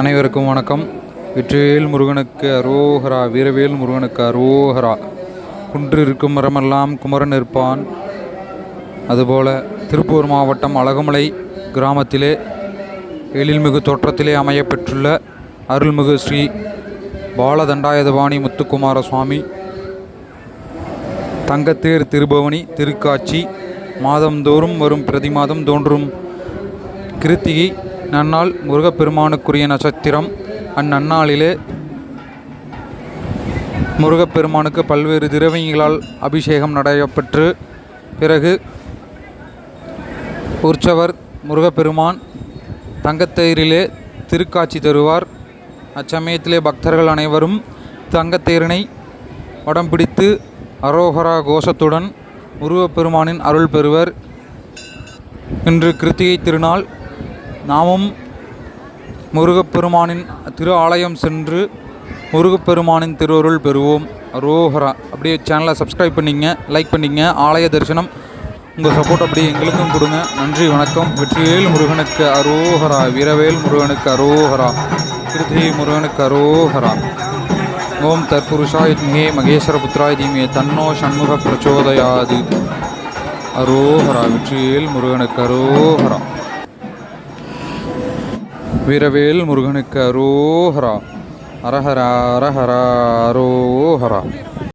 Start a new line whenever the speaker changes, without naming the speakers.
அனைவருக்கும் வணக்கம். வெற்றிவேல் முருகனுக்கு அரோகரா வீரவேல் முருகனுக்கு அரோகரா. குன்று இருக்கும் மரமெல்லாம் குமரன் இருப்பான் அதுபோல திருப்பூர் மாவட்டம் அழகுமலை கிராமத்திலே எழில்மிகு தோற்றத்திலே அமையப்பெற்றுள்ள அருள்மிகு ஸ்ரீ பாலதண்டாயுதபாணி முத்துக்குமார சுவாமி தங்கத்தேர் திருபவனி திருக்காட்சி. மாதந்தோறும் வரும் பிரதி மாதம் தோன்றும் கிருத்திகை நன்னாள் முருகப்பெருமானுக்குரிய நட்சத்திரம். அந்நன்னாளிலே முருகப்பெருமானுக்கு பல்வேறு திரவியங்களால் அபிஷேகம் நடைபெற்று பிறகு உற்சவர் முருகப்பெருமான் தங்கத்தேரிலே திருக்காட்சி தருவார். அச்சமயத்திலே பக்தர்கள் அனைவரும் தங்கத்தேரினை வடம் பிடித்து அரோகரா கோஷத்துடன் முருகப்பெருமானின் அருள் பெறுவர். இன்று கிருத்திகை திருநாள் நாமும் முருகப்பெருமானின் திரு ஆலயம் சென்று முருகப்பெருமானின் திருவருள் பெறுவோம். அரோஹரா அப்படியே சேனலை சப்ஸ்கிரைப் பண்ணிங்க லைக் பண்ணிங்க ஆலய தரிசனம் உங்கள் சப்போர்ட் அப்படியே எங்களுக்கும் கொடுங்க. நன்றி வணக்கம். வெற்றிவேல் முருகனுக்கு அரோஹரா வீரவேல் முருகனுக்கு அரோஹரா கிருத்திகை முருகனுக்கு அரோஹரா ஓம் தற்புருஷாய் மே மகேஸ்வர புத்திராய் தீமே தன்னோ சண்முக பிரச்சோதயாது. அரோஹரா வெற்றியில் முருகனுக்கு அரோஹரா வீரவேல் முருகனுக்கு அரோஹரா. அரஹரா அரஹரா அரோஹரா.